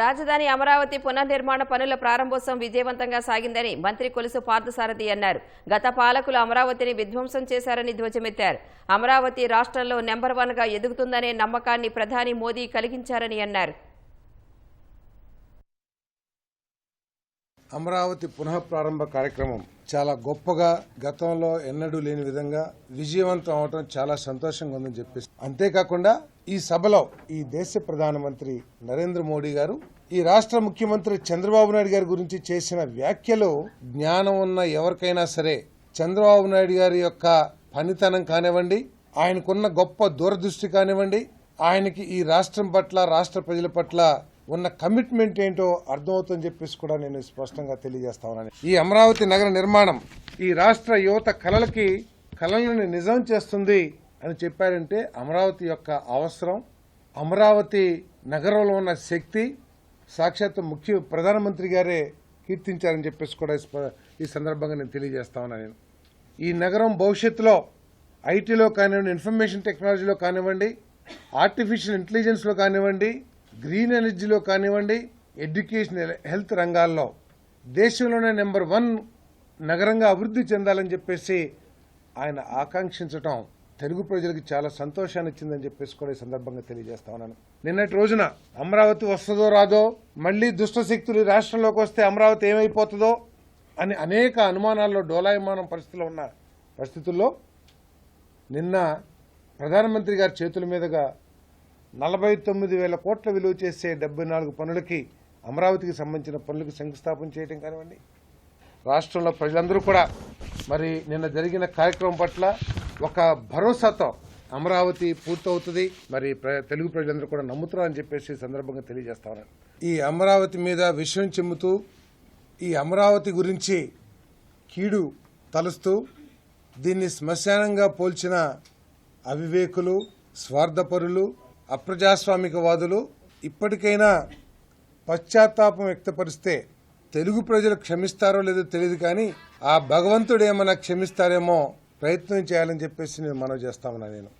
రాజధాని అమరావతి పునర్నిర్మాణ పనుల ప్రారంభోత్సవం విజయవంతంగా సాగిందని మంత్రి కొలుసు పార్థసారథి అన్నారు. గత పాలకులు అమరావతిని విధ్వంసం చేశారని ధ్వజమెత్తారు. అమరావతి రాష్ట్రంలో నెంబర్ వన్గా ఎదుగుతుందనే నమ్మకాన్ని ప్రధాని మోదీ కలిగించారని అన్నారు. అమరావతి పునః ప్రారంభ కార్యక్రమం చాలా గొప్పగా గతంలో ఎన్నడూ లేని విధంగా విజయవంతం అవటం చాలా సంతోషంగా ఉందని చెప్పేసి. అంతేకాకుండా ఈ సభలో ఈ దేశ ప్రధానమంత్రి నరేంద్ర మోడీ గారు ఈ రాష్ట్ర ముఖ్యమంత్రి చంద్రబాబు నాయుడు గారి గురించి చేసిన వ్యాఖ్యలు జ్ఞానం ఉన్న ఎవరికైనా సరే చంద్రబాబు నాయుడు గారి యొక్క పనితనం కానివ్వండి ఆయనకున్న గొప్ప దూరదృష్టి కానివ్వండి ఆయనకి ఈ రాష్ట్రం పట్ల రాష్ట్ర ప్రజల పట్ల ఉన్న కమిట్మెంట్ ఏంటో అర్థమవుతుందని చెప్పేసి కూడా నేను స్పష్టంగా తెలియజేస్తా ఉన్నాను. ఈ అమరావతి నగర నిర్మాణం ఈ రాష్ట్ర యువత కళలకి కళలను నిజం చేస్తుంది అని చెప్పారంటే అమరావతి యొక్క అవసరం అమరావతి నగరంలో ఉన్న శక్తి సాక్షాత్ ముఖ్య ప్రధానమంత్రి గారే కీర్తించారని చెప్పేసి కూడా ఈ స్ప- ఈ సందర్భంగా నేను తెలియజేస్తా ఉన్నాను నేను. ఈ నగరం భవిష్యత్తులో ఐటీలో కానివ్వండి ఇన్ఫర్మేషన్ టెక్నాలజీలో కానివ్వండి ఆర్టిఫిషియల్ ఇంటెలిజెన్స్లో కానివ్వండి గ్రీన్ ఎనర్జీలో కానివ్వండి ఎడ్యుకేషన్ హెల్త్ రంగాల్లో దేశంలోనే నెంబర్ వన్ నగరంగా అభివృద్ధి చెందాలని చెప్పేసి ఆయన ఆకాంక్షించటం తెలుగు ప్రజలకు చాలా సంతోషాన్ని ఇచ్చిందని చెప్పేసి కూడా ఈ సందర్భంగా తెలియజేస్తా ఉన్నాను. నిన్నటి రోజున అమరావతి వస్తుందో రాదో మళ్ళీ దుష్ట శక్తులు రాష్ట్రంలోకి వస్తే అమరావతి ఏమైపోతుందో అని అనేక అనుమానాల్లో డోలాయమానం పరిస్థితిలో ఉన్న పరిస్థితుల్లో నిన్న ప్రధానమంత్రి గారి చేతుల మీదుగా నలభై తొమ్మిది వేల కోట్ల విలువ చేసే డెబ్బై నాలుగు పనులకి అమరావతికి సంబంధించిన పనులకు శంకుస్థాపన చేయడం కానివ్వండి. రాష్ట్రంలో ప్రజలందరూ కూడా మరి నిన్న జరిగిన కార్యక్రమం పట్ల ఒక భరోసాతో అమరావతి పూర్తవుతుంది. మరి ప్ర- తెలుగు ప్రజలందరూ కూడా నమ్ముతున్నారని చెప్పేసి సందర్భంగా తెలియజేస్తా ఈ అమరావతి మీద విషయం చెమ్ముతూ ఈ అమరావతి గురించి కీడు తలుస్తూ దీన్ని శ్మశానంగా పోల్చిన అవివేకులు స్వార్థపరులు అప్రజాస్వామికవాదులు ఇప్పటికైనా పశ్చాత్తాపం వ్యక్తపరిస్తే తెలుగు ప్రజలు క్షమిస్తారో లేదో తెలియదు కానీ ఆ భగవంతుడు ఏమైనా క్షమిస్తారేమో ప్రయత్నం చేయాలని చెప్పేసి నేను మనవి చేస్తా ఉన్నా నేను.